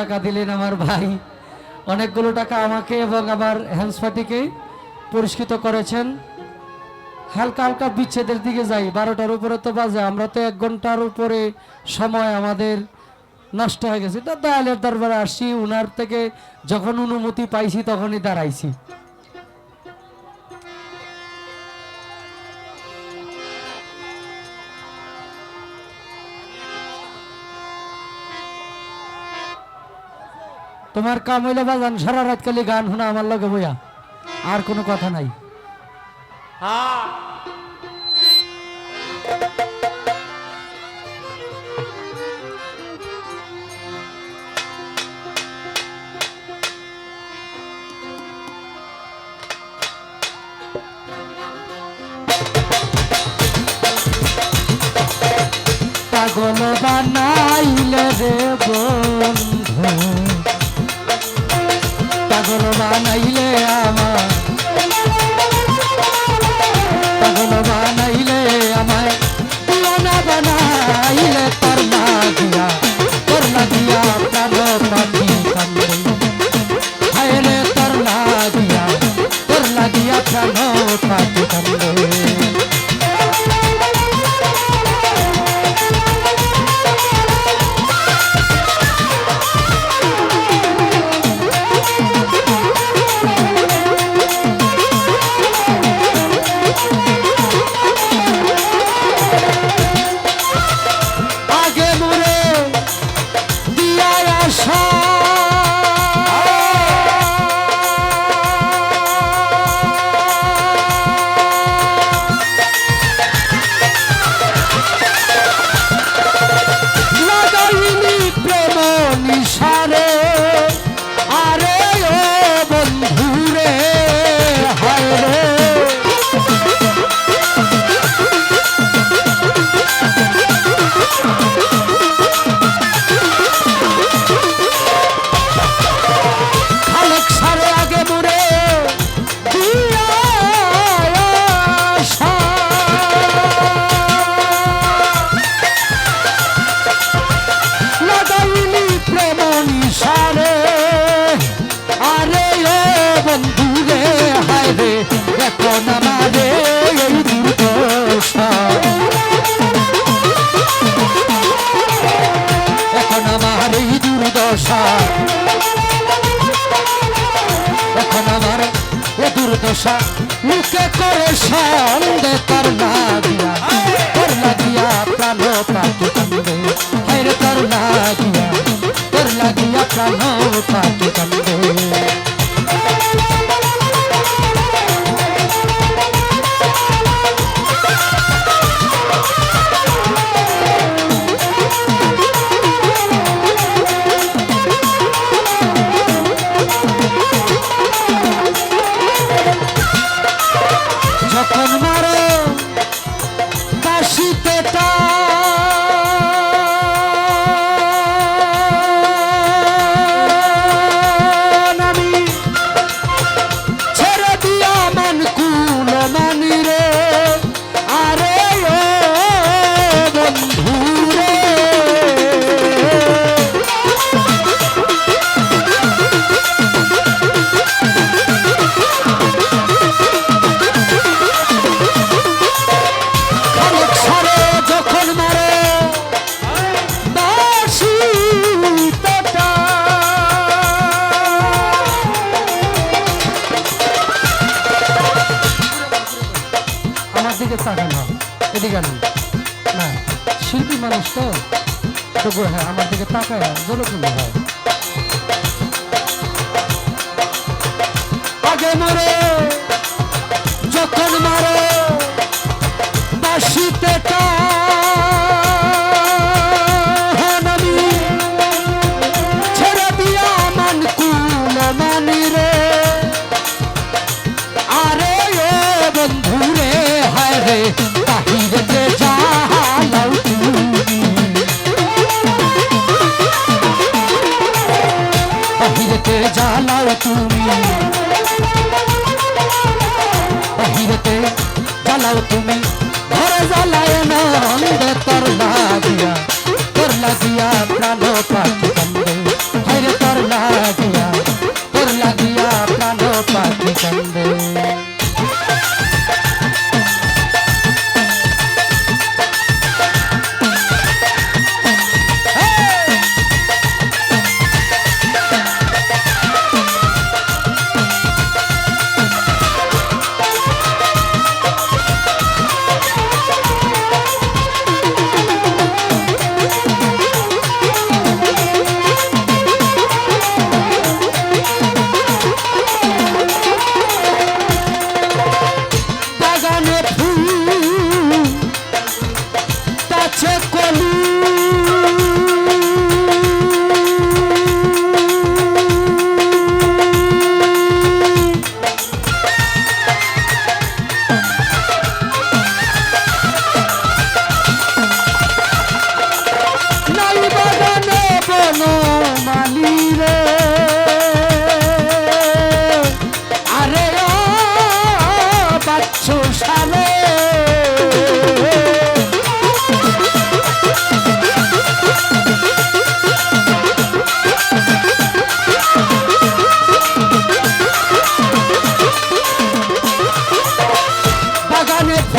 টাকা দিলেন আমার ভাই। অনেকগুলো টাকা আমাকে এবং আমার হ্যান্সফাটিকে পুরস্কৃত করেছেন। হালকা হালকা বিচ্ছেদের দিকে যাই, বারোটার উপরে তো বাজে, আমরা তো এক ঘণ্টার উপরে সময় আমাদের নষ্ট হয়ে গেছে। দয়ালের দরবারে আসছি, উনার থেকে যখন অনুমতি পাইছি তখনই দাঁড়াইছি। তোমার কাম হইলে বাজান, সারা রাত খালি গান শোনা আমার লগে বইয়া। আর কোনো কথা নাই। পাগল বানাইলে রে এই দশা। এখন আমার এ দুর্দশা। লুকে করে সন্দে তোর না দিয়া। তোর না প্রাণ পাখি কান্দে। তোর না তোর লাগিয়া প্রাণ পাখি দিকে তাকায় জোরকুল হয়। জ্বালাও তুমি। ঘরে জ্বালায় নন্দ তোর লাগিয়া তোর লাগিয়া প্রাণ পাখি কান্দে হাইরে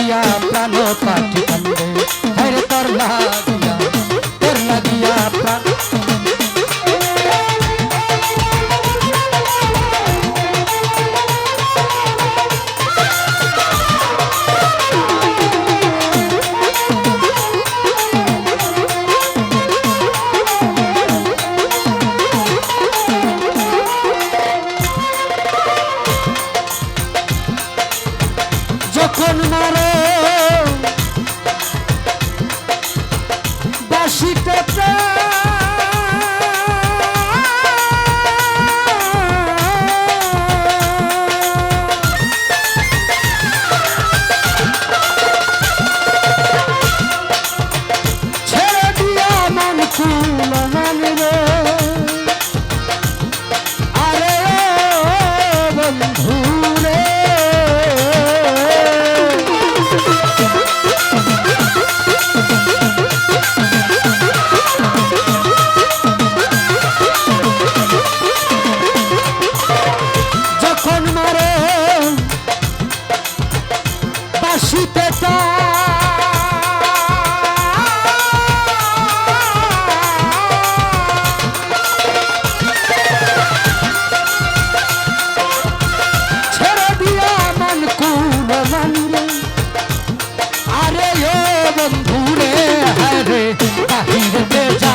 দিয়া প্রাণ পাঠি তোর লাগ খুশিতে ছেড়ে দিয়া মন কুল মন্দিরে আরে ও বন্ধুরে হরে বাহির বেজা